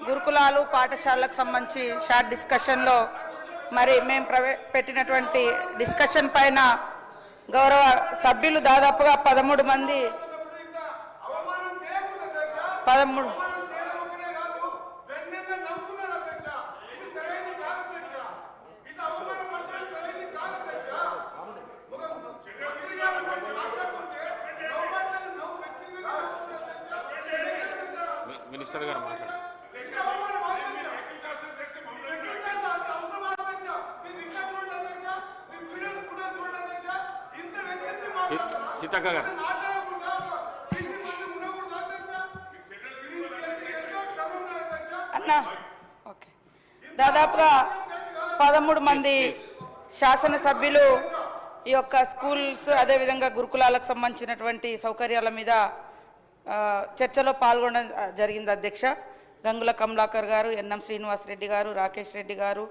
గురుకులాలు పాఠశాలలకు సంబంధించి షార్ట్ డిస్కషన్లో మరి మేము ప్రవే పెట్టినటువంటి డిస్కషన్ పైన గౌరవ సభ్యులు దాదాపుగా పదమూడు మంది పదమూడు అవమానం చేయడమే కాదు వ్యంగ్యంగా నవ్వుతున్నారు అధ్యక్ష ఇది సరైన కాదు అధ్యక్ష ఇది అవమానం పరచడం సరైన కాదు అధ్యక్ష ఒక మంత్రి గారి గురించి మాట్లాడుతుంటే నవ్వుబాట్లను నవ్వు వ్యక్తిగతంగా నవ్వుతున్నారు అధ్యక్ష. మీ- మినిస్టర్ గారు మాట్లాడారు ఇది అవమానం అధ్యక్ష. ఇది వ్యక్తిగతంగా అంత అవసరమా అధ్యక్ష? మీరు ఇంకా చూడండి అధ్యక్ష. మీరు వీడియోలు కూడా చూడండి అధ్యక్ష. ఇంత వ్యక్తిత్వం సీ- మాట్లాడతారా? సీతక్క గారు మాట్లాడకూడదా? బీసీ మంది ఉండకూడదా అధ్యక్ష? ఇది ఎంతో క్రమం అధ్యక్ష. అన్న ఓకే దాదాపుగా పదమూడు మంది శాసనసభ్యులు ఈ యొక్క స్కూల్స్ అదేవిధంగా గురుకులాలకు సంబంధించినటువంటి సౌకర్యాల మీద చర్చలో పాల్గొనడం జరిగింది అధ్యక్ష. గంగుల కమలాకర్ గారు ఎన్ఎం శ్రీనివాస్ రెడ్డి గారు రాకేష్ రెడ్డి గారు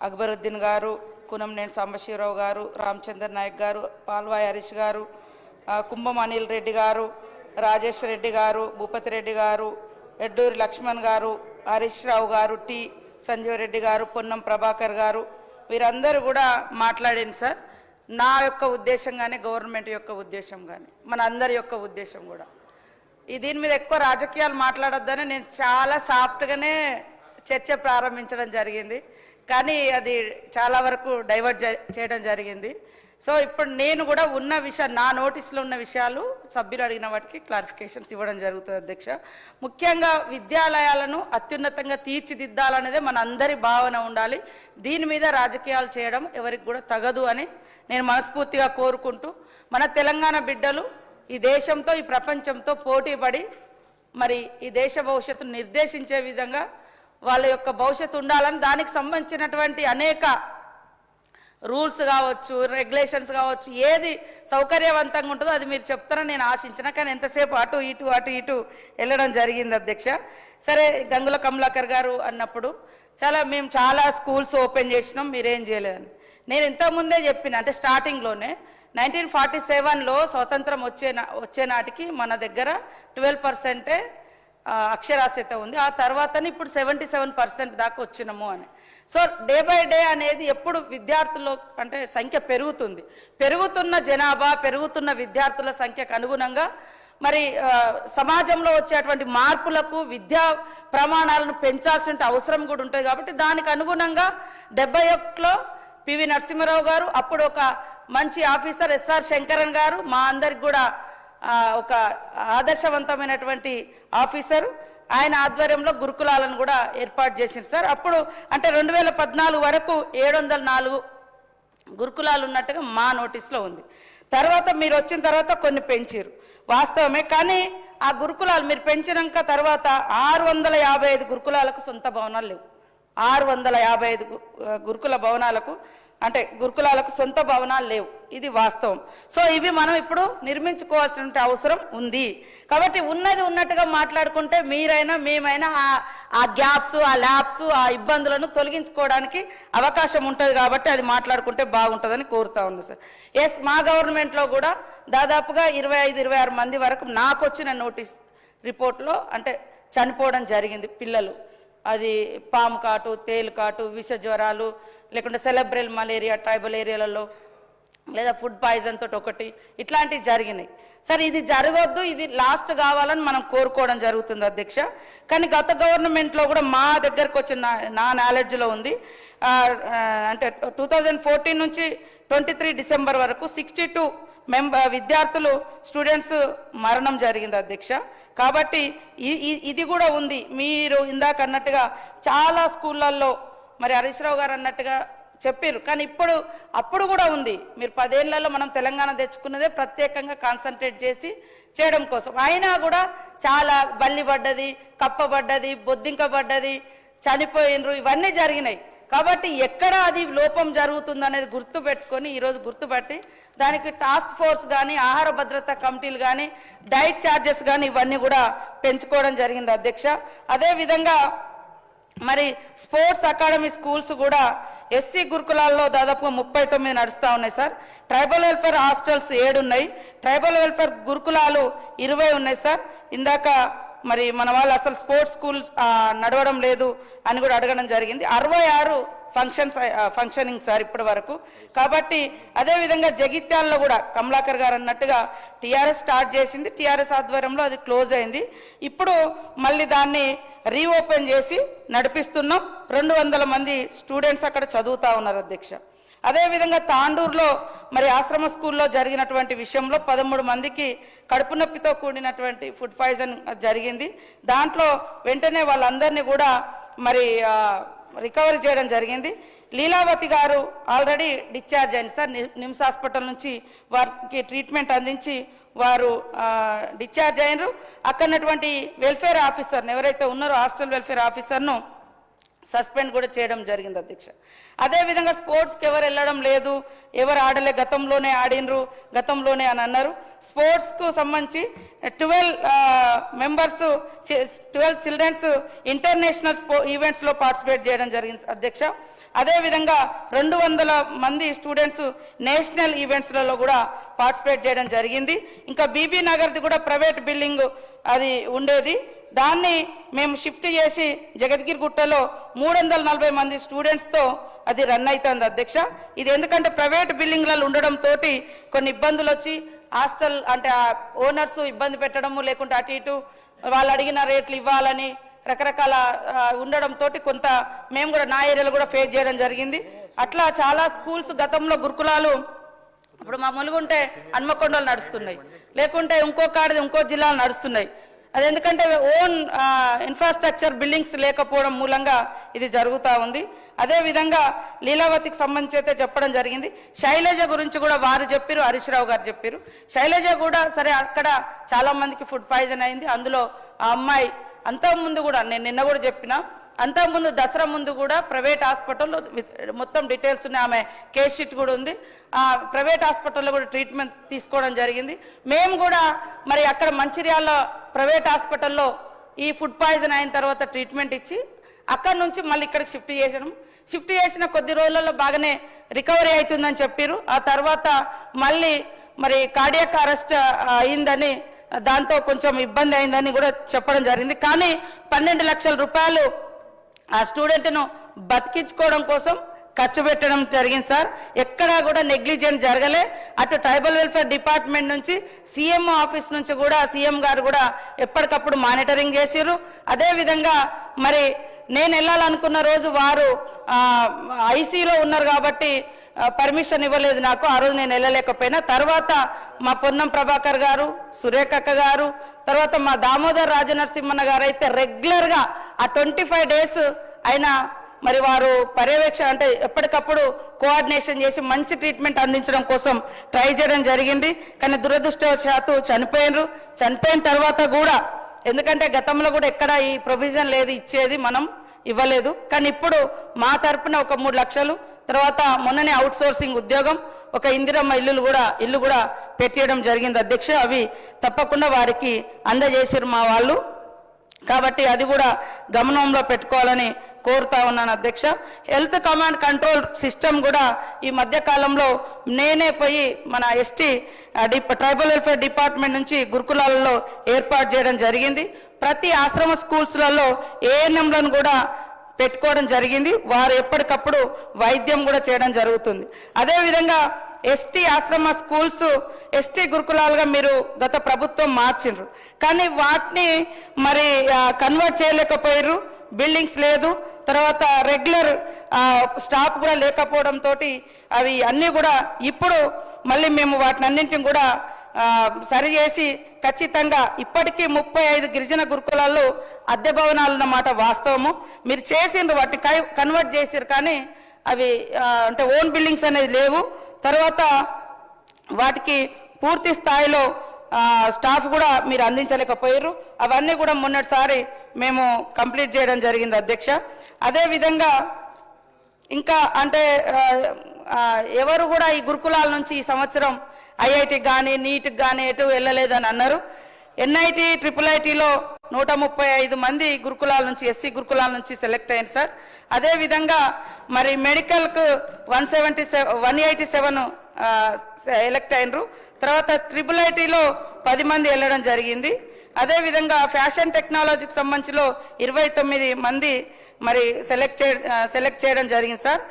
అక్బరుద్దీన్ గారు కునంనేని సాంబశివరావు గారు రామచంద్ర నాయక్ గారు పాల్వాయి హరీష్ గారు కుంభం అనిల్ రెడ్డి గారు రాజేష్ రెడ్డి గారు భూపతి రెడ్డి గారు ఎడ్డూరి లక్ష్మణ్ గారు హరీష్ రావు గారు టి సంజీవ్ రెడ్డి గారు పొన్నం ప్రభాకర్ గారు వీరందరూ కూడా మాట్లాడింది సార్. నా యొక్క ఉద్దేశం కానీ గవర్నమెంట్ యొక్క ఉద్దేశం కానీ మన అందరి యొక్క ఉద్దేశం కూడా. ఈ దీని మీద ఎక్కువ రాజకీయాలు మాట్లాడొద్దని నేను చాలా సాఫ్ట్గానే చర్చ ప్రారంభించడం జరిగింది. కానీ అది చాలా వరకు డైవర్ట్ జ- చేయడం జరిగింది. సో ఇప్పుడు నేను కూడా ఉన్న విషయం నా నోటీసులో ఉన్న విషయాలు సభ్యులు అడిగిన వాటికి క్లారిఫికేషన్స్ ఇవ్వడం జరుగుతుంది అధ్యక్ష. ముఖ్యంగా విద్యాలయాలను అత్యున్నతంగా తీర్చిదిద్దాలనేదే మన అందరి భావన ఉండాలి. దీని మీద రాజకీయాలు చేయడం ఎవరికి కూడా తగదు అని నేను మనస్ఫూర్తిగా కోరుకుంటూ మన తెలంగాణ బిడ్డలు ఈ దేశంతో ఈ ప్రపంచంతో పోటీపడి మరి ఈ దేశ భవిష్యత్తును నిర్దేశించే విధంగా వాళ్ళ యొక్క భవిష్యత్తు ఉండాలని దానికి సంబంధించినటువంటి అనేక రూల్స్ కావచ్చు రెగ్యులేషన్స్ కావచ్చు ఏది సౌకర్యవంతంగా ఉంటుందో అది మీరు చెప్తారని నేను ఆశించిన. కానీ ఎంతసేపు అటు ఇటు అటు ఇటు వెళ్ళడం జరిగింది అధ్యక్ష. సరే గంగుల కమలాకర్ గారు అన్నప్పుడు చాలా మేము చాలా స్కూల్స్ ఓపెన్ చేసినాం మీరేం చేయలేదని. నేను ఇంతకుముందే చెప్పిన అంటే స్టార్టింగ్లోనే నైన్టీన్ ఫార్టీ సెవెన్లో స్వతంత్రం వచ్చే వచ్చే నాటికి మన దగ్గర ట్వెల్వ్ పర్సెంటే అక్షరాస్యత ఉంది. ఆ తర్వాతనే ఇప్పుడు సెవెంటీ సెవెన్ పర్సెంట్ దాకా వచ్చినాము అని. సో డే బై డే అనేది ఎప్పుడు విద్యార్థుల అంటే సంఖ్య పెరుగుతుంది. పెరుగుతున్న జనాభా పెరుగుతున్న విద్యార్థుల సంఖ్యకు అనుగుణంగా మరి సమాజంలో వచ్చేటువంటి మార్పులకు విద్యా ప్రమాణాలను పెంచాల్సిన అవసరం కూడా ఉంటుంది కాబట్టి దానికి అనుగుణంగా డెబ్బై ఒకటిలో పివి నరసింహారావు గారు అప్పుడు ఒక మంచి ఆఫీసర్ ఎస్ఆర్ శంకరన్ గారు మా అందరికి కూడా ఒక ఆదర్శవంతమైనటువంటి ఆఫీసరు. ఆయన ఆధ్వర్యంలో గురుకులాలను కూడా ఏర్పాటు చేసింది సార్. అప్పుడు అంటే రెండు వేల పద్నాలుగు వరకు ఏడు వందల నాలుగు గురుకులాలు ఉన్నట్టుగా మా నోటీస్లో ఉంది. తర్వాత మీరు వచ్చిన తర్వాత కొన్ని పెంచారు వాస్తవమే కానీ ఆ గురుకులాలు మీరు పెంచినాక తర్వాత ఆరు వందల యాభై ఐదు గురుకులాలకు సొంత భవనాలు లేవు. ఆరు వందల యాభై ఐదు గురుకుల భవనాలకు అంటే గురుకులాలకు సొంత భవనాలు లేవు. ఇది వాస్తవం. సో ఇవి మనం ఇప్పుడు నిర్మించుకోవాల్సిన అవసరం ఉంది. కాబట్టి ఉన్నది ఉన్నట్టుగా మాట్లాడుకుంటే మీరైనా మేమైనా ఆ- గ్యాప్స్ ఆ ల్యాబ్స్ ఆ ఇబ్బందులను తొలగించుకోవడానికి అవకాశం ఉంటుంది కాబట్టి అది మాట్లాడుకుంటే బాగుంటుందని కోరుతా ఉన్నాను సార్. ఎస్ మా గవర్నమెంట్లో కూడా దాదాపుగా ఇరవై ఐదు ఇరవై ఆరు మంది వరకు నాకు వచ్చిన నోటీస్ రిపోర్ట్లో అంటే చనిపోవడం జరిగింది పిల్లలు. అది పాము కాటు తేలు కాటు విష జ్వరాలు లేకుంటే సెలబ్రల్ మలేరియా ట్రైబల్ ఏరియాలలో లేదా ఫుడ్ పాయిజన్ తోటి ఒకటి ఇట్లాంటివి జరిగినాయి. సరే ఇది జరగొద్దు ఇది లాస్ట్ కావాలని మనం కోరుకోవడం జరుగుతుంది అధ్యక్ష. కానీ గత గవర్నమెంట్లో కూడా మా దగ్గరకు వచ్చిన నా- నాలెడ్జ్లో ఉంది. అంటే టూ థౌజండ్ ఫోర్టీన్ నుంచి ట్వంటీ త్రీ డిసెంబర్ వరకు సిక్స్టీ టూ మెంబర్ విద్యార్థులు స్టూడెంట్స్ మరణం జరిగింది అధ్యక్ష. కాబట్టి ఇది కూడా ఉంది. మీరు ఇందాక అన్నట్టుగా చాలా స్కూళ్ళల్లో మరి హరీష్ రావు గారు అన్నట్టుగా చెప్పారు కానీ ఇప్పుడు అప్పుడు కూడా ఉంది. మీరు పదేళ్ళలో మనం తెలంగాణ తెచ్చుకున్నదే ప్రత్యేకంగా కాన్సన్ట్రేట్ చేసి చేయడం కోసం. అయినా కూడా చాలా బల్లి పడ్డది కప్పబడ్డది బొద్దింకబడ్డది చనిపోయినరు ఇవన్నీ జరిగినాయి. కాబట్టి ఎక్కడ అది లోపం జరుగుతుంది అనేది గుర్తు పెట్టుకొని ఈరోజు గుర్తుపట్టి దానికి టాస్క్ ఫోర్స్ కానీ ఆహార భద్రత కమిటీలు కానీ డైట్ ఛార్జెస్ కానీ ఇవన్నీ కూడా పెంచుకోవడం జరిగింది అధ్యక్ష. అదేవిధంగా మరి స్పోర్ట్స్ అకాడమీ స్కూల్స్ కూడా ఎస్సీ గురుకులాల్లో దాదాపుగా ముప్పై తొమ్మిది నడుస్తూ ఉన్నాయి సార్. ట్రైబల్ వెల్ఫేర్ హాస్టల్స్ ఏడు ఉన్నాయి. ట్రైబల్ వెల్ఫేర్ గురుకులాలు ఇరవై ఉన్నాయి సార్. ఇందాక మరి మన వాళ్ళు అసలు స్పోర్ట్స్ స్కూల్ నడవడం లేదు అని కూడా అడగడం జరిగింది. అరవై ఆరు functions functioning uh, uh, sir ఇప్పటి వరకు. కాబట్టి అదేవిధంగా జగిత్యాలలో కూడా కమలాకర్ గారు అన్నట్టుగా టీఆర్ఎస్ స్టార్ట్ చేసింది. టీఆర్ఎస్ ఆధ్వర్యంలో అది క్లోజ్ అయింది. ఇప్పుడు మళ్ళీ దాన్ని రీఓపెన్ చేసి నడిపిస్తున్నాం. రెండు వందల మంది స్టూడెంట్స్ అక్కడ చదువుతూ ఉన్నారు అధ్యక్ష. అదేవిధంగా తాండూరులో మరి ఆశ్రమ స్కూల్లో జరిగినటువంటి విషయంలో పదమూడు మందికి కడుపు నొప్పితో కూడినటువంటి ఫుడ్ పాయిజన్ జరిగింది. దాంట్లో వెంటనే వాళ్ళందరినీ కూడా మరి రికవరీ చేయడం జరిగింది. లీలావతి గారు ఆల్రెడీ డిశ్చార్జ్ అయింది. సార్ ని- నిమ్స్ హాస్పిటల్ నుంచి వారికి ట్రీట్మెంట్ అందించి వారు డిశ్చార్జ్ అయినరు. అక్కడనటువంటి వెల్ఫేర్ ఆఫీసర్ని ఎవరైతే ఉన్నారో హాస్టల్ వెల్ఫేర్ ఆఫీసర్ను సస్పెండ్ కూడా చేయడం జరిగింది అధ్యక్ష. అదేవిధంగా స్పోర్ట్స్కి ఎవరు వెళ్ళడం లేదు ఎవరు ఆడలే గతంలోనే ఆడినరు గతంలోనే అని అన్నారు. స్పోర్ట్స్కు సంబంధించి twelve members twelve childrens international స్పో ఈవెంట్స్లో పార్టిసిపేట్ చేయడం జరిగింది అధ్యక్ష. అదేవిధంగా రెండు వందల మంది స్టూడెంట్స్ నేషనల్ ఈవెంట్స్లలో కూడా పార్టిసిపేట్ చేయడం జరిగింది. ఇంకా బీబీ నగర్ది కూడా ప్రైవేట్ బిల్డింగ్ అది ఉండేది. దాన్ని మేము షిఫ్ట్ చేసి జగద్గిరి గుట్టలో మూడు వందల నలభై మంది స్టూడెంట్స్తో అది రన్ అవుతుంది అధ్యక్ష. ఇది ఎందుకంటే ప్రైవేట్ బిల్డింగ్లలో ఉండడంతో కొన్ని ఇబ్బందులు వచ్చి హాస్టల్ అంటే ఓనర్స్ ఇబ్బంది పెట్టడము లేకుంటే అటు ఇటు వాళ్ళు అడిగిన రేట్లు ఇవ్వాలని రకరకాల ఉండడంతో కొంత మేము కూడా నా ఏరియాలో కూడా ఫేస్ చేయడం జరిగింది. అట్లా చాలా స్కూల్స్ గతంలో గురుకులాలు ఇప్పుడు మా ములుగుంటే హన్మకొండలు నడుస్తున్నాయి. లేకుంటే ఇంకో కాడిది ఇంకో జిల్లాలు నడుస్తున్నాయి. అది ఎందుకంటే ఓన్ ఇన్ఫ్రాస్ట్రక్చర్ బిల్డింగ్స్ లేకపోవడం మూలంగా ఇది జరుగుతూ ఉంది. అదే విధంగా లీలావతికి సంబంధించి అయితే చెప్పడం జరిగింది. శైలజ గురించి కూడా వారు చెప్పారు హరీష్ రావు గారు చెప్పారు. శైలజ కూడా సరే అక్కడ చాలామందికి ఫుడ్ పాయిజన్ అయింది. అందులో ఆ అమ్మాయి అంతకుముందు కూడా నేను నిన్న కూడా చెప్పిన అంతకుముందు దసరా ముందు కూడా ప్రైవేట్ హాస్పిటల్లో విత్- మొత్తం డీటెయిల్స్ ఉన్నాయి. ఆమె కేస్ షీట్ కూడా ఉంది. ఆ ప్రైవేట్ హాస్పిటల్లో కూడా ట్రీట్మెంట్ తీసుకోవడం జరిగింది. మేము కూడా మరి అక్కడ మంచిర్యాల ప్రైవేట్ హాస్పిటల్లో ఈ ఫుడ్ పాయిజన్ అయిన తర్వాత ట్రీట్మెంట్ ఇచ్చి అక్కడ నుంచి మళ్ళీ ఇక్కడికి షిఫ్ట్ చేసినాం షిఫ్ట్ చేసిన కొద్ది రోజులలో బాగానే రికవరీ అవుతుందని చెప్పారు. ఆ తర్వాత మళ్ళీ మరి కార్డియక్ అరెస్ట్ అయిందని దాంతో కొంచెం ఇబ్బంది అయిందని కూడా చెప్పడం జరిగింది. కానీ పన్నెండు లక్షల రూపాయలు ఆ స్టూడెంట్ను బతికించుకోవడం కోసం ఖర్చు పెట్టడం జరిగింది సార్. ఎక్కడా కూడా నెగ్లిజెంట్ జరగలే. అటు ట్రైబల్ వెల్ఫేర్ డిపార్ట్మెంట్ నుంచి సీఎం ఆఫీస్ నుంచి కూడా సీఎం గారు కూడా ఎప్పటికప్పుడు మానిటరింగ్ చేసారు అదేవిధంగా మరి నేను వెళ్ళాలనుకున్న రోజు వారు ఐసీలో ఉన్నారు కాబట్టి పర్మిషన్ ఇవ్వలేదు నాకు ఆ రోజు నేను వెళ్ళలేకపోయినా. తర్వాత మా పొన్నం ప్రభాకర్ గారు సురేఖక్క గారు తర్వాత మా దామోదర్ రాజనరసింహన్న గారు అయితే రెగ్యులర్గా ఆ ట్వంటీ ఫైవ్ డేస్ అయినా మరి వారు పర్యవేక్షణ అంటే ఎప్పటికప్పుడు కోఆర్డినేషన్ చేసి మంచి ట్రీట్మెంట్ అందించడం కోసం ట్రై చేయడం జరిగింది. కానీ దురదృష్టవశాత్తు చనిపోయినరు. చనిపోయిన తర్వాత కూడా ఎందుకంటే గతంలో కూడా ఎక్కడ ఈ ప్రొవిజన్ లేదు ఇచ్చేది మనం ఇవ్వలేదు. కానీ ఇప్పుడు మా తరపున ఒక మూడు లక్షలు తర్వాత మొన్ననే అవుట్ సోర్సింగ్ ఉద్యోగం ఒక ఇందిరమ్మ ఇల్లులు కూడా ఇల్లు కూడా పెట్టేయడం జరిగింది అధ్యక్ష. అవి తప్పకుండా వారికి అందజేసారు మా వాళ్ళు. కాబట్టి అది కూడా గమనంలో పెట్టుకోవాలని కోరుతా ఉన్నాను అధ్యక్ష. హెల్త్ కమాండ్ కంట్రోల్ సిస్టమ్ కూడా ఈ మధ్యకాలంలో నేనే పోయి మన ఎస్టీ ట్రైబల్ వెల్ఫేర్ డిపార్ట్మెంట్ నుంచి గురుకులాలలో ఏర్పాటు చేయడం జరిగింది. ప్రతి ఆశ్రమ స్కూల్స్లలో ఏఎన్ఎంలను కూడా పెట్టుకోవడం జరిగింది. వారు ఎప్పటికప్పుడు వైద్యం కూడా చేయడం జరుగుతుంది. అదేవిధంగా ఎస్టీ ఆశ్రమ స్కూల్స్ ఎస్టీ గురుకులాలుగా మీరు గత ప్రభుత్వం మార్చిండ్రు. కానీ వాటిని మరి కన్వర్ట్ చేయలేకపోయారు బిల్డింగ్స్ లేదు. తర్వాత రెగ్యులర్ స్టాఫ్ కూడా లేకపోవడంతో అవి అన్నీ కూడా ఇప్పుడు మళ్ళీ మేము వాటిని అన్నింటిని కూడా సరిచేసి సరి చేసి ఖచ్చితంగా ఇప్పటికీ ముప్పై ఐదు గిరిజన గురుకులాల్లో అద్దె భవనాలు అన్నమాట వాస్తవము. మీరు చేసిండ్రు వాటిని కై- కన్వర్ట్ చేసారు కానీ అవి అంటే ఓన్ బిల్డింగ్స్ అనేది లేవు. తర్వాత వాటికి పూర్తి స్థాయిలో స్టాఫ్ కూడా మీరు అందించలేకపోయారు అవన్నీ కూడా మొన్నటిసారి మేము కంప్లీట్ చేయడం జరిగింది అధ్యక్ష. అదేవిధంగా ఇంకా అంటే ఎవరు కూడా ఈ గురుకులాల నుంచి ఈ సంవత్సరం ఐఐటికి కానీ నీట్కి కానీ ఎటు వెళ్ళలేదని అన్నారు. ఎన్ఐటి ట్రిపుల్ ఐటీలో నూట ముప్పై ఐదు మంది గురుకులాల నుంచి ఎస్సీ గురుకులాల నుంచి సెలెక్ట్ అయ్యారు సార్. అదేవిధంగా మరి మెడికల్కు one seventy seven one eighty seven elect అయినరు. తర్వాత ట్రిపుల్ ఐటీలో పది మంది వెళ్ళడం జరిగింది. అదేవిధంగా ఫ్యాషన్ టెక్నాలజీకి సంబంధించిలో ఇరవై తొమ్మిది మంది మరి సెలెక్ట్ చే సెలెక్ట్ చేయడం జరిగింది సార్.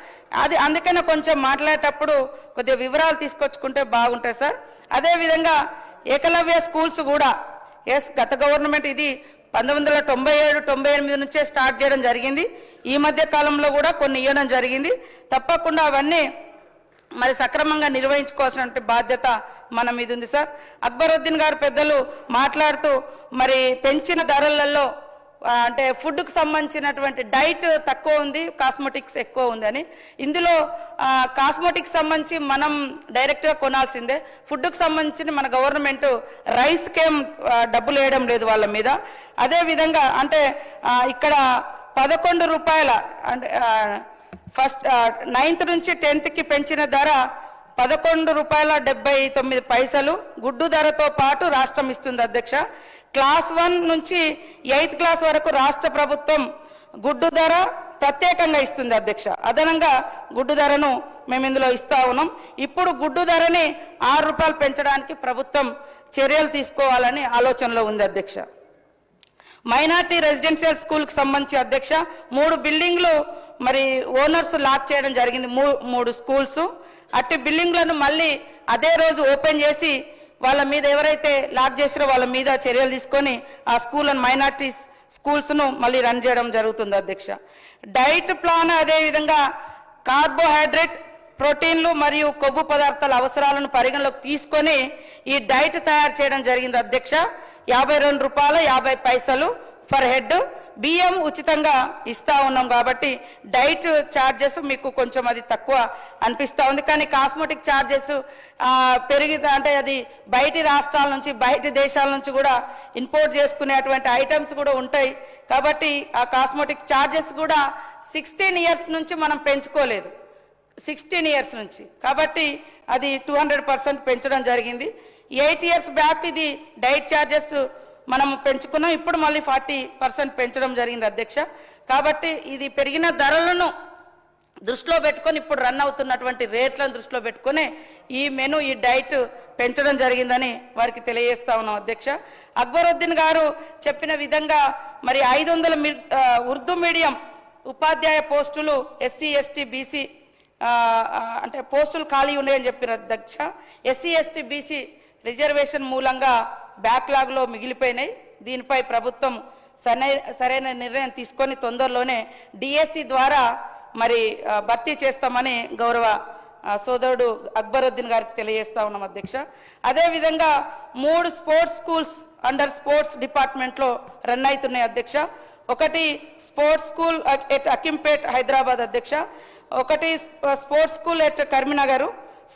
అది అందుకనే కొంచెం మాట్లాడేటప్పుడు కొద్దిగా వివరాలు తీసుకొచ్చుకుంటే బాగుంటాయి సార్. అదేవిధంగా ఏకలవ్య స్కూల్స్ కూడా ఎస్ గత గవర్నమెంట్ ఇది పంతొమ్మిది వందల తొంభై ఏడు తొంభై ఎనిమిది నుంచే స్టార్ట్ చేయడం జరిగింది. ఈ మధ్య కాలంలో కూడా కొన్ని ఇవ్వడం జరిగింది. తప్పకుండా అవన్నీ మరి సక్రమంగా నిర్వహించుకోవాల్సినటువంటి బాధ్యత మన మీద ఉంది సార్. అక్బరుద్దీన్ గారు పెద్దలు మాట్లాడుతూ మరి పెంచిన ధరలలో అంటే ఫుడ్కు సంబంధించినటువంటి డైట్ తక్కువ ఉంది కాస్మెటిక్స్ ఎక్కువ ఉందని ఇందులో కాస్మెటిక్స్ సంబంధించి మనం డైరెక్ట్గా కొనాల్సిందే. ఫుడ్కు సంబంధించి మన గవర్నమెంట్ రైస్కేం డబ్బులు వేయడం లేదు వాళ్ళ మీద. అదే విధంగా అంటే ఇక్కడ పదకొండు రూపాయల అంటే ఫస్ట్ నైన్త్ నుంచి టెన్త్కి పెంచిన ధర పదకొండు రూపాయల డెబ్బై తొమ్మిది పైసలు. గుడ్డు ధరతో పాటు రాష్ట్రం ఇస్తుంది అధ్యక్ష. క్లాస్ వన్ నుంచి ఎయిత్ క్లాస్ వరకు రాష్ట్ర ప్రభుత్వం గుడ్డు ధర ప్రత్యేకంగా ఇస్తుంది అధ్యక్ష. అదనంగా గుడ్డు ధరను మేము ఇందులో ఇస్తా ఉన్నాం. ఇప్పుడు గుడ్డు ధరని ఆరు రూపాయలు పెంచడానికి ప్రభుత్వం చర్యలు తీసుకోవాలని ఆలోచనలో ఉంది అధ్యక్ష. మైనార్టీ రెసిడెన్షియల్ స్కూల్కి సంబంధించి అధ్యక్ష మూడు బిల్డింగ్లు మరి ఓనర్స్ లాక్ చేయడం జరిగింది మూ- మూడు స్కూల్స్. అట్టి బిల్డింగ్లను మళ్ళీ అదే రోజు ఓపెన్ చేసి వాళ్ళ మీద ఎవరైతే లాక్ చేసారో వాళ్ళ మీద చర్యలు తీసుకొని ఆ స్కూల్ అండ్ మైనార్టీస్ స్కూల్స్ను మళ్ళీ రన్ చేయడం జరుగుతుంది అధ్యక్ష. డైట్ ప్లాన్ అదేవిధంగా కార్బోహైడ్రేట్ ప్రోటీన్లు మరియు కొవ్వు పదార్థాల అవసరాలను పరిగణలోకి తీసుకొని ఈ డైట్ తయారు చేయడం జరిగింది అధ్యక్ష. యాభై రెండు రూపాయలు యాభై పైసలు ఫర్ హెడ్. బియ్యం ఉచితంగా ఇస్తూ ఉన్నాం కాబట్టి డైట్ ఛార్జెస్ మీకు కొంచెం అది తక్కువ అనిపిస్తూ ఉంది. కానీ కాస్మెటిక్ ఛార్జెస్ పెరిగితే అంటే అది బయటి రాష్ట్రాల నుంచి బయటి దేశాల నుంచి కూడా ఇంపోర్ట్ చేసుకునేటువంటి ఐటమ్స్ కూడా ఉంటాయి. కాబట్టి ఆ కాస్మెటిక్ ఛార్జెస్ కూడా సిక్స్టీన్ ఇయర్స్ నుంచి మనం పెంచుకోలేదు. సిక్స్టీన్ ఇయర్స్ నుంచి. కాబట్టి అది టూ హండ్రెడ్ పర్సెంట్ పెంచడం జరిగింది. ఎయిట్ ఇయర్స్ బ్యాక్ ఇది డైట్ ఛార్జెస్ మనం పెంచుకున్నాం. ఇప్పుడు మళ్ళీ ఫార్టీ పర్సెంట్ పెంచడం జరిగింది అధ్యక్ష. కాబట్టి ఇది పెరిగిన ధరలను దృష్టిలో పెట్టుకొని ఇప్పుడు రన్ అవుతున్నటువంటి రేట్లను దృష్టిలో పెట్టుకొని ఈ మెను ఈ డైట్ పెంచడం జరిగిందని వారికి తెలియజేస్తా ఉన్నాం అధ్యక్ష. అక్బరుద్దీన్ గారు చెప్పిన విధంగా మరి ఐదు వందల ఉర్దూ మీడియం ఉపాధ్యాయ పోస్టులు ఎస్సీ ఎస్టీ బీసీ అంటే పోస్టులు ఖాళీ ఉన్నాయని చెప్పిన అధ్యక్ష. ఎస్సీ ఎస్టీ బీసీ రిజర్వేషన్ మూలంగా బ్యాక్లాగ్లో మిగిలిపోయినాయి. దీనిపై ప్రభుత్వం సరైన సరైన నిర్ణయం తీసుకొని తొందరలోనే డిఎస్సి ద్వారా మరి భర్తీ చేస్తామని గౌరవ సోదరుడు అక్బరుద్దీన్ గారికి తెలియజేస్తా ఉన్నాం అధ్యక్ష. అదేవిధంగా మూడు స్పోర్ట్స్ స్కూల్స్ అండర్ స్పోర్ట్స్ డిపార్ట్మెంట్లో రన్ అవుతున్నాయి అధ్యక్ష. ఒకటి sports school at Hakimpet Hyderabad అధ్యక్ష. ఒకటి sports school at Karimnagar.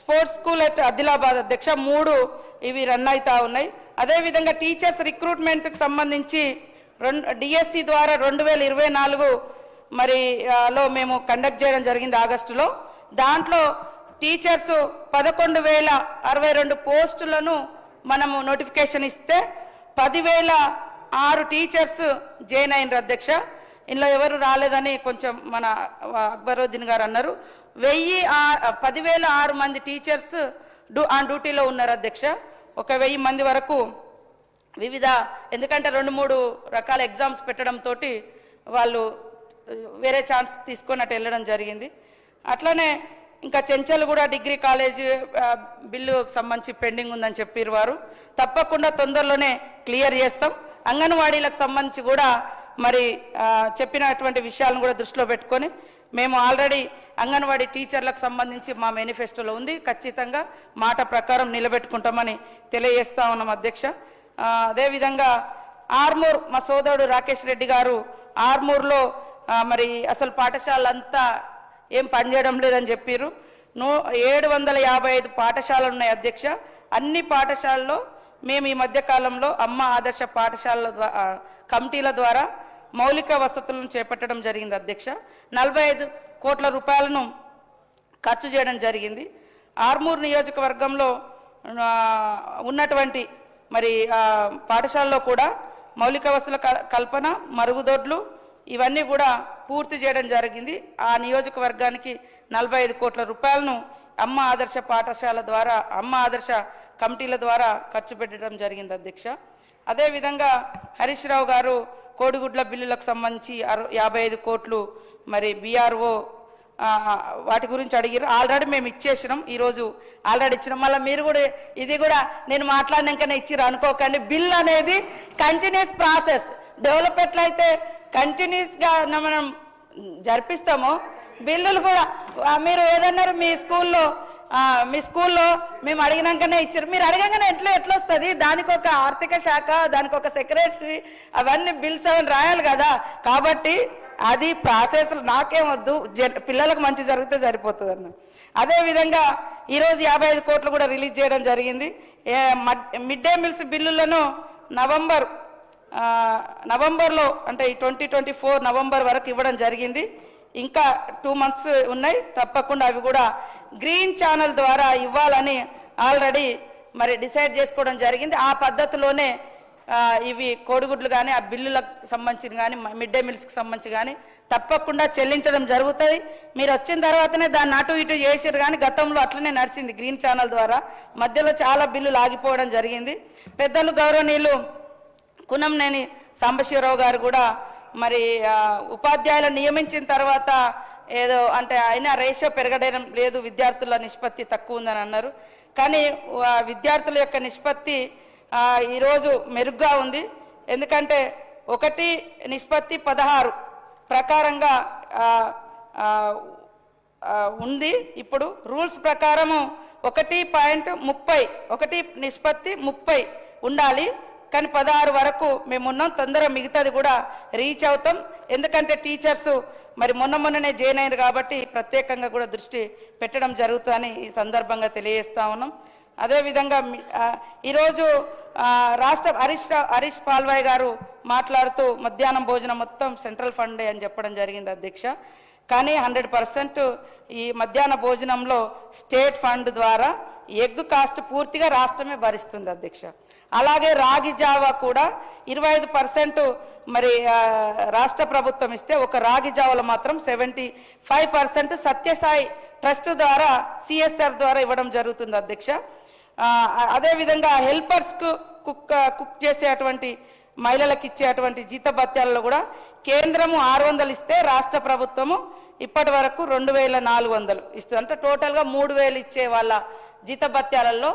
Sports school at Adilabad అధ్యక్ష. మూడు ఇవి రన్ అవుతా ఉన్నాయి. అదేవిధంగా టీచర్స్ రిక్రూట్మెంట్కి సంబంధించి రెండు డిఎస్సి ద్వారా రెండు వేల ఇరవై నాలుగు మరి లో మేము కండక్ట్ చేయడం జరిగింది ఆగస్టులో. దాంట్లో టీచర్స్ పదకొండు వేల అరవై రెండు పోస్టులను మనము నోటిఫికేషన్ ఇస్తే పదివేల ఆరు టీచర్స్ జాయిన్ అయినరు అధ్యక్ష. ఇందులో ఎవరు రాలేదని కొంచెం మన అక్బరుద్దీన్ గారు అన్నారు. వెయ్యి పదివేల ఆరు మంది టీచర్స్ డ్యూ ఆన్ డ్యూటీలో ఉన్నారు అధ్యక్ష. ఒక వెయ్యి మంది వరకు వివిధ ఎందుకంటే రెండు మూడు రకాల ఎగ్జామ్స్ పెట్టడంతో వాళ్ళు వేరే ఛాన్స్ తీసుకొని అటు వెళ్ళడం జరిగింది. అట్లనే ఇంకా చెంచల్ కూడా డిగ్రీ కాలేజ్ బిల్లు బిల్లుకు సంబంధించి పెండింగ్ ఉందని చెప్పారు వారు తప్పకుండా తొందరలోనే క్లియర్ చేస్తాం. అంగన్వాడీలకు సంబంధించి కూడా మరి చెప్పినటువంటి విషయాలను కూడా దృష్టిలో పెట్టుకొని మేము ఆల్రెడీ అంగన్వాడీ టీచర్లకు సంబంధించి మా మేనిఫెస్టోలో ఉంది. ఖచ్చితంగా మాట ప్రకారం నిలబెట్టుకుంటామని తెలియజేస్తా ఉన్నాం అధ్యక్ష. అదేవిధంగా ఆర్మూర్ మా సోదరుడు రాకేష్ రెడ్డి గారు ఆర్మూర్లో మరి అసలు పాఠశాలంతా ఏం పనిచేయడం లేదని చెప్పారు నూ ఏడు వందల యాభై ఐదు పాఠశాలలు ఉన్నాయి అధ్యక్ష. అన్ని పాఠశాలల్లో మేము ఈ మధ్యకాలంలో అమ్మ ఆదర్శ పాఠశాలల ద్వారా కమిటీల ద్వారా మౌలిక వసతులను చేపట్టడం జరిగింది అధ్యక్ష. నలభై ఐదు కోట్ల రూపాయలను ఖర్చు చేయడం జరిగింది. ఆర్మూర్ నియోజకవర్గంలో ఉన్నటువంటి మరి పాఠశాలలో కూడా మౌలిక వసతుల కల్- కల్పన మరుగుదొడ్లు ఇవన్నీ కూడా పూర్తి చేయడం జరిగింది. ఆ నియోజకవర్గానికి నలభై ఐదు కోట్ల రూపాయలను అమ్మ ఆదర్శ పాఠశాల ద్వారా అమ్మ ఆదర్శ కమిటీల ద్వారా ఖర్చు పెట్టడం జరిగింది అధ్యక్ష. అదేవిధంగా హరీష్ రావు గారు కోడిగుడ్ల బిల్లులకు సంబంధించి అరు యాభై ఐదు కోట్లు మరి బీఆర్ఓ వాటి గురించి అడిగారు ఆల్రెడీ మేము ఇచ్చేసినాం ఈరోజు ఆల్రెడీ ఇచ్చినాం. మళ్ళీ మీరు కూడా ఇది కూడా నేను మాట్లాడినాకనే ఇచ్చిర్రు అనుకోకండి. బిల్ అనేది కంటిన్యూస్ ప్రాసెస్ డెవలప్ ఎట్లయితే కంటిన్యూస్గా మనం జరిపిస్తామో బిల్లులు కూడా మీరు ఏదన్నారు మీ స్కూల్లో మీ స్కూల్లో మేము అడిగినాకనే ఇచ్చారు. మీరు అడగంగానే ఎట్లా ఎట్లా వస్తుంది దానికి ఒక ఆర్థిక శాఖ దానికి ఒక సెక్రటరీ అవన్నీ బిల్స్ అవన్నీ రాయాలి కదా. కాబట్టి అది ప్రాసెస్ నాకేం వద్దు. పిల్లలకు మంచి జరిగితే సరిపోతుంది అన్న అదేవిధంగా ఈరోజు యాభై ఐదు కోట్లు కూడా రిలీజ్ చేయడం జరిగింది. మడ్- మిడ్ డే మీల్స్ బిల్లులను నవంబర్ నవంబర్లో అంటే ఈ ట్వంటీ ట్వంటీ ఫోర్ నవంబర్ వరకు ఇవ్వడం జరిగింది. ఇంకా టూ మంత్స్ ఉన్నాయి. తప్పకుండా అవి కూడా గ్రీన్ ఛానల్ ద్వారా ఇవ్వాలని ఆల్రెడీ మరి డిసైడ్ చేసుకోవడం జరిగింది. ఆ పద్ధతిలోనే ఇవి కోడిగుడ్లు కానీ ఆ బిల్లులకు సంబంధించిన కానీ మిడ్ డే మీల్స్కి సంబంధించి కానీ తప్పకుండా చెల్లించడం జరుగుతుంది మీరు వచ్చిన తర్వాతనే దాన్ని అటు ఇటు చేసారు కానీ గతంలో అట్లనే నడిచింది గ్రీన్ ఛానల్ ద్వారా. మధ్యలో చాలా బిల్లులు ఆగిపోవడం జరిగింది. పెద్దలు గౌరవనీయులు కునంనేని సాంబశివరావు గారు కూడా మరి ఆ, ఉపాధ్యాయులను నియమించిన తర్వాత ఏదో అంటే అయినా రేషియో పెరగడం లేదు విద్యార్థుల నిష్పత్తి తక్కువ ఉందని అన్నారు. కానీ ఆ, విద్యార్థుల యొక్క నిష్పత్తి ఈరోజు మెరుగ్గా ఉంది. ఎందుకంటే ఒకటి నిష్పత్తి పదహారు ప్రకారంగా ఉంది. ఇప్పుడు రూల్స్ ప్రకారము ఒకటి పాయింట్ ముప్పై ఒకటి నిష్పత్తి ముప్పై ఉండాలి. కానీ పదహారు వరకు మేము ఉన్నాం. తొందరగా మిగతాది కూడా రీచ్ అవుతాం. ఎందుకంటే టీచర్స్ మరి మొన్న మొన్ననే జాయిన్ అయ్యారు కాబట్టి ప్రత్యేకంగా కూడా దృష్టి పెట్టడం జరుగుతుందని ఈ సందర్భంగా తెలియజేస్తా ఉన్నాం. అదేవిధంగా ఈరోజు రాష్ట్ర హరీష్ హరీష్ పాల్వాయ్ గారు మాట్లాడుతూ మధ్యాహ్నం భోజనం మొత్తం సెంట్రల్ ఫండే అని చెప్పడం జరిగింది అధ్యక్ష. కానీ హండ్రెడ్ పర్సెంట్ ఈ మధ్యాహ్న భోజనంలో స్టేట్ ఫండ్ ద్వారా ఎగ్ కాస్ట్ పూర్తిగా రాష్ట్రమే భరిస్తుంది అధ్యక్ష. అలాగే రాగి జావా కూడా ఇరవై ఐదు పర్సెంట్ మరి రాష్ట్ర ప్రభుత్వం ఇస్తే ఒక రాగి జావలో మాత్రం seventy five percent Sathya Sai trust ద్వారా సిఎస్ఆర్ ద్వారా ఇవ్వడం జరుగుతుంది అధ్యక్ష. అదేవిధంగా హెల్పర్స్కు కుక్ కుక్ చేసేటువంటి మహిళలకు ఇచ్చేటువంటి జీతభత్యాలలో కూడా కేంద్రము ఆరు వందలు ఇస్తే రాష్ట్ర ప్రభుత్వము ఇప్పటి వరకు రెండు వేల నాలుగు వందలు ఇస్తుంది. అంటే టోటల్గా మూడు వేలు ఇచ్చే వాళ్ళ జీతభత్యాలలో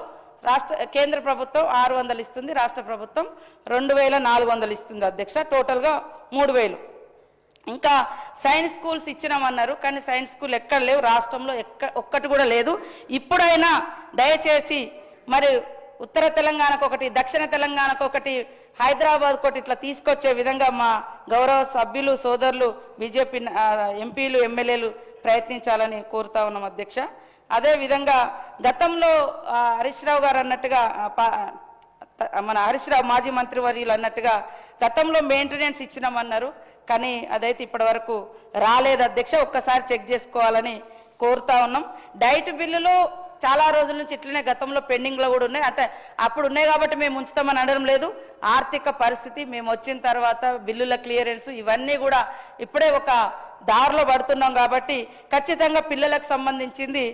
రాష్ట్ర కేంద్ర ప్రభుత్వం ఆరు వందలు ఇస్తుంది రాష్ట్ర ప్రభుత్వం రెండు వేల నాలుగు వందలు ఇస్తుంది అధ్యక్ష. టోటల్గా మూడు వేలు. ఇంకా సైన్స్ స్కూల్స్ ఇచ్చినామన్నారు కానీ సైన్స్ స్కూల్ ఎక్కడ లేవు రాష్ట్రంలో ఎక్క ఒక్కటి కూడా లేదు. ఇప్పుడైనా దయచేసి మరి ఉత్తర తెలంగాణకు ఒకటి దక్షిణ తెలంగాణకు ఒకటి హైదరాబాద్ ఒకటి ఇట్లా తీసుకొచ్చే విధంగా మా గౌరవ సభ్యులు సోదరులు బీజేపీ ఎంపీలు ఎమ్మెల్యేలు ప్రయత్నించాలని కోరుతా ఉన్నాం అధ్యక్ష. అదే విధంగా గతంలో ఆ, హరీష్ రావు గారు అన్నట్టుగా మన హరీష్ రావు మాజీ మంత్రి వర్యులు అన్నట్టుగా గతంలో మెయింటెనెన్స్ ఇచ్చినామన్నారు. కానీ అదైతే ఇప్పటి వరకు రాలేదు. అధ్యక్ష ఒక్కసారి చెక్ చేసుకోవాలని కోరుతా ఉన్నాం. డైట్ బిల్లులు చాలా రోజుల నుంచి ఇట్లనే గతంలో పెండింగ్లో కూడా ఉన్నాయి. అంటే అప్పుడు ఉన్నాయి కాబట్టి మేము ఉంచుతామని అనడం లేదు. ఆర్థిక పరిస్థితి మేము వచ్చిన తర్వాత బిల్లుల క్లియరెన్స్ ఇవన్నీ కూడా ఇప్పుడే ఒక దారిలో పడుతున్నాం కాబట్టి ఖచ్చితంగా పిల్లలకు సంబంధించింది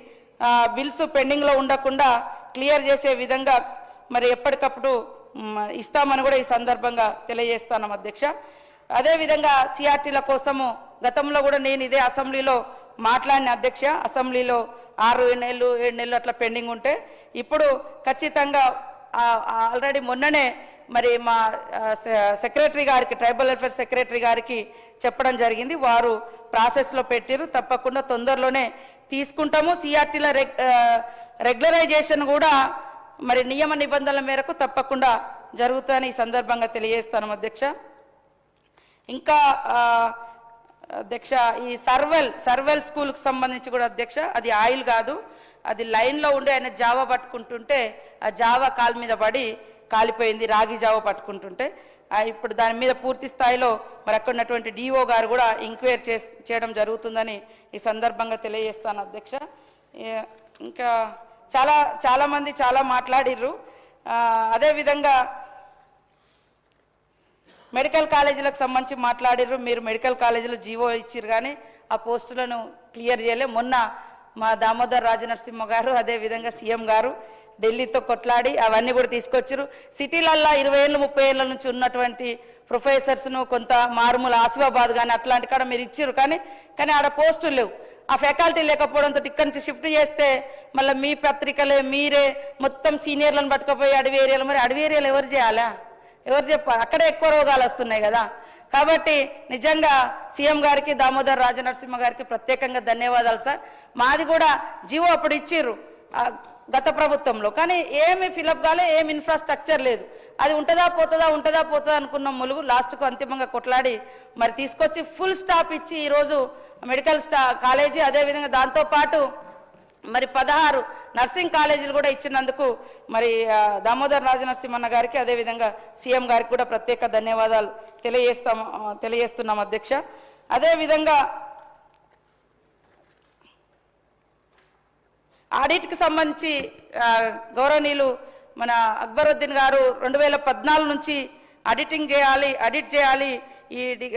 బిల్స్ పెండింగ్లో ఉండకుండా క్లియర్ చేసే విధంగా మరి ఎప్పటికప్పుడు ఇస్తామని కూడా ఈ సందర్భంగా తెలియజేస్తాను అధ్యక్ష. అదేవిధంగా సిఆర్టీల కోసము గతంలో కూడా నేను ఇదే అసెంబ్లీలో మాట్లాడిన అధ్యక్ష అసెంబ్లీలో ఆరు నెలలు ఏడు నెలలు అట్లా పెండింగ్ ఉంటే ఇప్పుడు ఖచ్చితంగా ఆల్రెడీ మొన్ననే మరి మా సెక్రటరీ గారికి ట్రైబల్ వెల్ఫేర్ సెక్రటరీ గారికి చెప్పడం జరిగింది. వారు ప్రాసెస్లో పెట్టారు తప్పకుండా తొందరలోనే తీసుకుంటాము. సిఆర్టీల రెగ్యులరైజేషన్ కూడా మరి నియమ నిబంధనల మేరకు తప్పకుండా జరుగుతాయని ఈ సందర్భంగా తెలియజేస్తాను అధ్యక్ష. ఇంకా అధ్యక్ష ఈ సర్వెల్ సర్వెల్ స్కూల్కి సంబంధించి కూడా అధ్యక్ష అది ఆయిల్ కాదు. అది లైన్లో ఉండి ఆయన జావ పట్టుకుంటుంటే ఆ జావ కాలు మీద పడి కాలిపోయింది రాగి జావ పట్టుకుంటుంటే. ఇప్పుడు దాని మీద పూర్తి స్థాయిలో మరి అక్కడ ఉన్నటువంటి డిఓ గారు కూడా ఇంక్వైర్ చేయడం జరుగుతుందని ఈ సందర్భంగా తెలియజేస్తాను అధ్యక్ష. ఇంకా చాలా చాలామంది చాలా మాట్లాడిర్రు. అదేవిధంగా మెడికల్ కాలేజీలకు సంబంధించి మాట్లాడిర్రు. మీరు మెడికల్ కాలేజీలో జీవో ఇచ్చిర్రు కానీ ఆ పోస్టులను క్లియర్ చేయలే. మొన్న మా దామోదర్ రాజనరసింహ గారు అదే విధంగా సీఎం గారు ఢిల్లీతో కొట్లాడి అవన్నీ కూడా తీసుకొచ్చారు సిటీలల్లో ఇరవై ఏళ్ళు ముప్పై ఏళ్ళ నుంచి ఉన్నటువంటి ప్రొఫెసర్స్ను కొంత మారుమూల ఆసిఫాబాద్ కానీ అట్లాంటి కాడ మీరు ఇచ్చారు కానీ కానీ ఆడ పోస్టులు లేవు. ఆ ఫ్యాకల్టీ లేకపోవడంతో ఇక్కడి నుంచి షిఫ్ట్ చేస్తే మళ్ళీ మీ పత్రికలే మీరే మొత్తం సీనియర్లను పట్టుకుపోయి అడవి ఏరియాలు మరి అడవి ఏరియాలు ఎవరు చేయాలా? ఎవరు చెప్పాలి అక్కడే ఎక్కువ రోగాలు వస్తున్నాయి కదా. కాబట్టి నిజంగా సీఎం గారికి దామోదర్ రాజనరసింహ గారికి ప్రత్యేకంగా ధన్యవాదాలు సార్. మాది కూడా జీవో అప్పుడు ఇచ్చిర్రు. గత ప్రభుత్వంలో. కానీ ఏమి ఫిలప్ కాలే ఏమి ఇన్ఫ్రాస్ట్రక్చర్ లేదు. అది ఉంటుందా పోతుందా ఉంటుందా పోతుందా అనుకున్నాం ములుగు లాస్ట్కు అంతిమంగా కొట్లాడి మరి తీసుకొచ్చి ఫుల్ స్టాప్ ఇచ్చి ఈరోజు మెడికల్ స్టా కాలేజీ అదేవిధంగా దాంతోపాటు మరి పదహారు నర్సింగ్ కాలేజీలు కూడా ఇచ్చినందుకు మరి దామోదర్ రాజనరసింహన్న గారికి అదేవిధంగా సీఎం గారికి కూడా ప్రత్యేక ధన్యవాదాలు తెలియజేస్తాం తెలియజేస్తున్నాం అధ్యక్ష. అదేవిధంగా ఆడిట్కి సంబంధించి గౌరవనీయులు మన అక్బరుద్దీన్ గారు రెండు వేల పద్నాలుగు నుంచి ఆడిటింగ్ చేయాలి ఆడిట్ చేయాలి ఈ డి-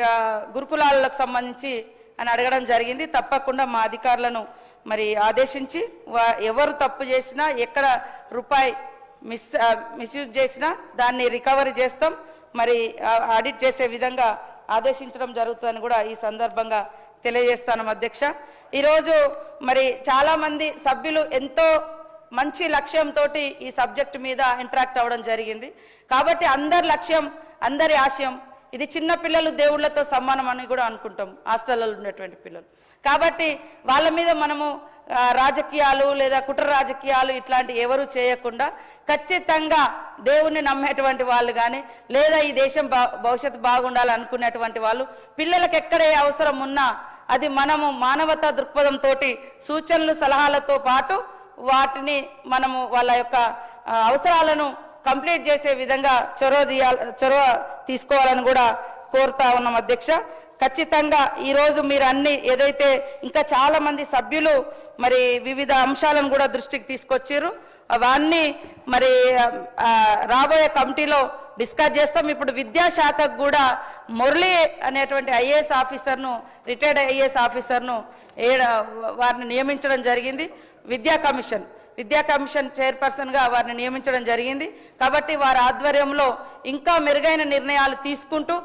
గురుకులాలకు సంబంధించి అని అడగడం జరిగింది. తప్పకుండా మా అధికారులను మరి ఆదేశించి ఎవరు తప్పు చేసినా ఎక్కడ రూపాయి మిస్ మిస్యూజ్ చేసినా దాన్ని రికవరీ చేస్తాం. మరి ఆడిట్ చేసే విధంగా ఆదేశించడం జరుగుతుందని కూడా ఈ సందర్భంగా తెలియజేస్తాను అధ్యక్ష. ఈరోజు మరి చాలామంది సభ్యులు ఎంతో మంచి లక్ష్యంతో ఈ సబ్జెక్ట్ మీద ఇంటరాక్ట్ అవ్వడం జరిగింది. కాబట్టి అందరి లక్ష్యం అందరి ఆశయం ఇది చిన్న పిల్లలు దేవుళ్ళతో సమానం అని కూడా అనుకుంటాం. హాస్టల్లో ఉన్నటువంటి పిల్లలు. కాబట్టి వాళ్ళ మీద మనము రాజకీయాలు లేదా కుట్ర రాజకీయాలు ఇట్లాంటి ఎవరు చేయకుండా ఖచ్చితంగా దేవుణ్ణి నమ్మేటువంటి వాళ్ళు కానీ లేదా ఈ దేశం బా భవిష్యత్తు బాగుండాలి అనుకునేటువంటి వాళ్ళు పిల్లలకు ఎక్కడ ఏ అవసరం ఉన్నా అది మనము మానవతా దృక్పథంతో సూచనలు సలహాలతో పాటు వాటిని మనము వాళ్ళ యొక్క అవసరాలను కంప్లీట్ చేసే విధంగా చొరవ తీయాలి చొరవ తీసుకోవాలని కూడా కోరుతా ఉన్నాం అధ్యక్ష. ఖచ్చితంగా ఈరోజు మీరు అన్ని ఏదైతే ఇంకా చాలా మంది సభ్యులు మరి వివిధ అంశాలను కూడా దృష్టికి తీసుకొచ్చారు. అవన్నీ మరి రాబోయే కమిటీలో డిస్కస్ చేస్తాం. ఇప్పుడు విద్యాశాఖకు కూడా మురళి అనేటువంటి ఐఏఎస్ ఆఫీసర్ను రిటైర్డ్ ఐఏఎస్ ఆఫీసర్ను వారిని నియమించడం జరిగింది. విద్యా కమిషన్. విద్యా కమిషన్ చైర్పర్సన్గా వారిని నియమించడం జరిగింది. కాబట్టి వారి ఆధ్వర్యంలో ఇంకా మెరుగైన నిర్ణయాలు తీసుకుంటూ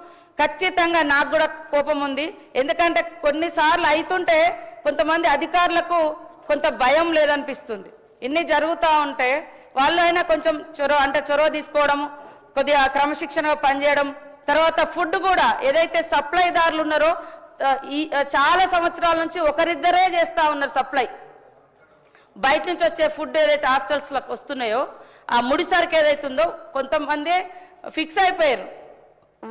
ఖచ్చితంగా నాకు కూడా కోపం ఉంది. ఎందుకంటే కొన్నిసార్లు అవుతుంటే కొంతమంది అధికారులకు కొంత భయం లేదనిపిస్తుంది. ఇన్ని జరుగుతూ ఉంటే వాళ్ళు అయినా కొంచెం చొరవ అంటే చొరవ తీసుకోవడము కొద్దిగా క్రమశిక్షణగా పనిచేయడం తర్వాత ఫుడ్ కూడా ఏదైతే సప్లైదారులు ఉన్నారో ఈ చాలా సంవత్సరాల నుంచి ఒకరిద్దరే చేస్తూ ఉన్నారు సప్లై. బయట నుంచి వచ్చే ఫుడ్ ఏదైతే హాస్టల్స్లోకి వస్తున్నాయో ఆ ముడి సరుకు ఏదైతే ఉందో కొంతమంది ఫిక్స్ అయిపోయారు.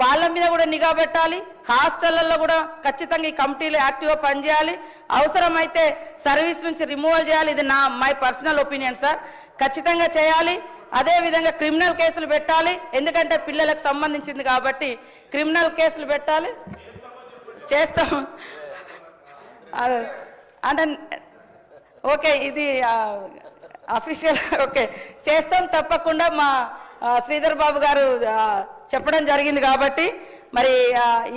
వాళ్ళ మీద కూడా నిఘా పెట్టాలి హాస్టళ్ళలో కూడా ఖచ్చితంగా ఈ కమిటీలు యాక్టివ్గా పనిచేయాలి. అవసరమైతే సర్వీస్ నుంచి రిమూవల్ చేయాలి. ఇది నా మై పర్సనల్ ఒపీనియన్ సార్. ఖచ్చితంగా చేయాలి. అదే విధంగా క్రిమినల్ కేసులు పెట్టాలి. ఎందుకంటే పిల్లలకు సంబంధించింది కాబట్టి క్రిమినల్ కేసులు పెట్టాలి. చేస్తాం. అంటే ఓకే ఇది అఫీషియల్ ఓకే. చేస్తాం తప్పకుండా. మా శ్రీధర్ బాబు గారు చెప్పడం జరిగింది కాబట్టి మరి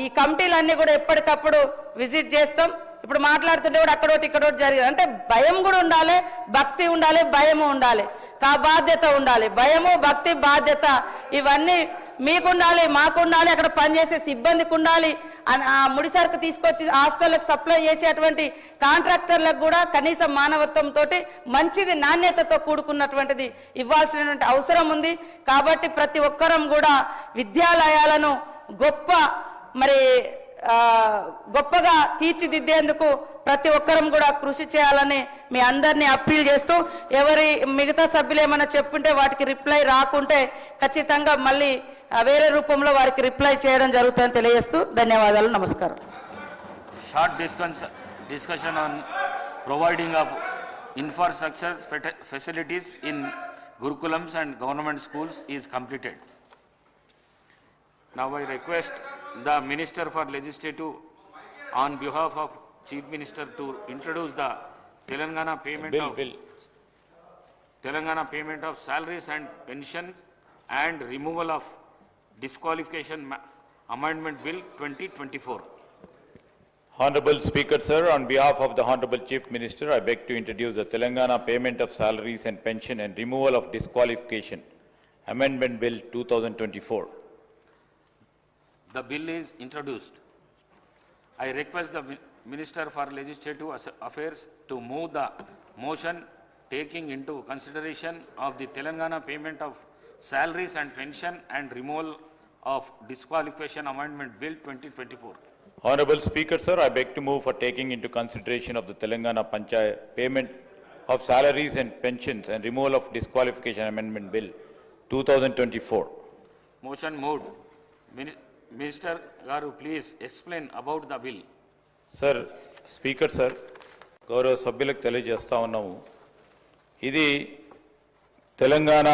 ఈ కమిటీలన్నీ కూడా ఎప్పటికప్పుడు విజిట్ చేస్తాం. ఇప్పుడు మాట్లాడుతుంటే కూడా అక్కడోటి ఇక్కడోటి జరిగింది. అంటే భయం కూడా ఉండాలి భక్తి ఉండాలి భయము ఉండాలి. కా బాధ్యత ఉండాలి. భయము భక్తి బాధ్యత ఇవన్నీ మీకు ఉండాలి మాకు ఉండాలి అక్కడ పనిచేసే సిబ్బందికి ఉండాలి అని ఆ ముడి సరుకు తీసుకొచ్చి హాస్టల్లకు సప్లై చేసేటువంటి కాంట్రాక్టర్లకు కూడా కనీసం మానవత్వంతో మంచిది నాణ్యతతో కూడుకున్నటువంటిది ఇవ్వాల్సినటువంటి అవసరం ఉంది. కాబట్టి ప్రతి ఒక్కరం కూడా విద్యాలయాలను గొప్ప మరి గొప్పగా తీర్చిదిద్దేందుకు ప్రతి ఒక్కరం కూడా కృషి చేయాలని మీ అందరినీ అప్పీల్ చేస్తూ ఎవరి మిగతా సభ్యులు ఏమైనా చెప్పుంటే వాటికి రిప్లై రాకుంటే ఖచ్చితంగా మళ్ళీ వేరే రూపంలో వారికి రిప్లై చేయడం జరుగుతుందని తెలియజేస్తూ ధన్యవాదాలు నమస్కారం. Short discussion on providing of infrastructure facilities in గురుకులమ్స్ and government schools is completed now I request the Minister for Legislative on behalf of Chief Minister to introduce the Telangana payment Bill, of bill. Telangana payment of salaries and pensions and removal of disqualification ma- amendment bill 2024. Honorable Speaker, sir, on behalf of the Honorable Chief Minister, I beg to introduce the Telangana Payment of Salaries and Pension and Removal of Disqualification Amendment Bill 2024. The bill is introduced. I request the Minister for Legislative Affairs to move the motion taking into consideration of the Telangana payment of salaries and pension and removal of disqualification amendment bill 2024. Honorable Speaker, sir, I beg to move for taking into consideration of the Telangana Panchayat Payment of Salaries and Pensions and Removal of Disqualification Amendment Bill 2024. Motion moved. Minister గారు please explain about the bill. Sir speaker sir గౌరవ సభ్యులకు తెలియజేస్తా ఉన్నాము. ఇది Telangana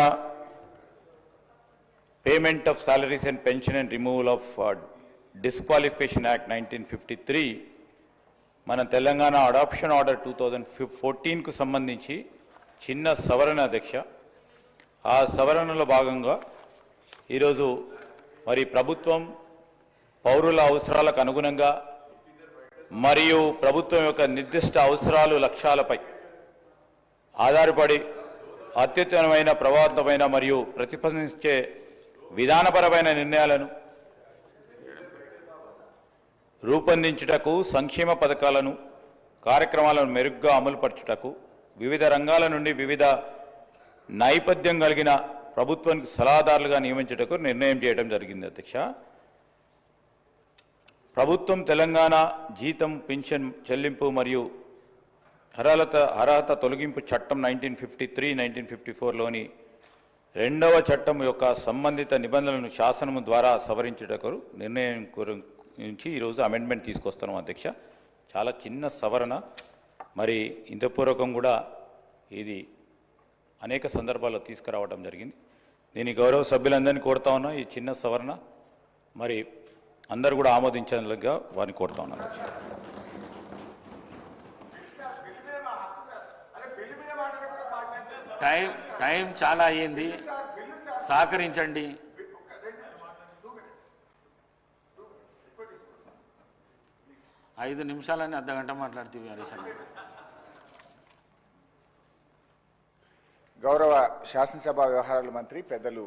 payment of salaries and pension and removal of disqualification act nineteen fifty three మన Telangana adaption order two thousand ఫోర్టీన్కు సంబంధించి చిన్న సవరణ అధ్యక్ష. ఆ సవరణలో భాగంగా ఈరోజు మరి ప్రభుత్వం పౌరుల అవసరాలకు అనుగుణంగా మరియు ప్రభుత్వం యొక్క నిర్దిష్ట అవసరాలు లక్ష్యాలపై ఆధారపడి అత్యుత్తమమైన ప్రభావంతమైన మరియు ప్రతిపాదించే విధానపరమైన నిర్ణయాలను రూపొందించుటకు సంక్షేమ పథకాలను కార్యక్రమాలను మెరుగ్గా అమలుపరచుటకు వివిధ రంగాల నుండి వివిధ నైపథ్యం కలిగిన ప్రభుత్వానికి సలహాదారులుగా నియమించుటకు నిర్ణయం చేయడం జరిగింది అధ్యక్ష. ప్రభుత్వం తెలంగాణ జీతం పెన్షన్ చెల్లింపు మరియు అర్హత అర్హత తొలగింపు చట్టం nineteen fifty three nineteen fifty ఫోర్లోని రెండవ చట్టం యొక్క సంబంధిత నిబంధనలను శాసనము ద్వారా సవరించుటకు నిర్ణయం గురించి ఈరోజు అమెండ్మెంట్ తీసుకొస్తున్నాం అధ్యక్ష. చాలా చిన్న సవరణ. మరి ఇంతపూర్వకం కూడా ఇది అనేక సందర్భాల్లో తీసుకురావడం జరిగింది. దీని గౌరవ సభ్యులందరినీ కోరుతా ఉన్నా ఈ చిన్న సవరణ. మరి అందరూ కూడా ఆమోదించేందుగా వారిని కోరుతా చేస్తారు టైం టైం చాలా అయ్యింది. సహకరించండి. ఐదు నిమిషాలని అర్ధ గంట మాట్లాడుతీవి హరీష్ గౌరవ శాసనసభ వ్యవహారాల మంత్రి పెద్దలు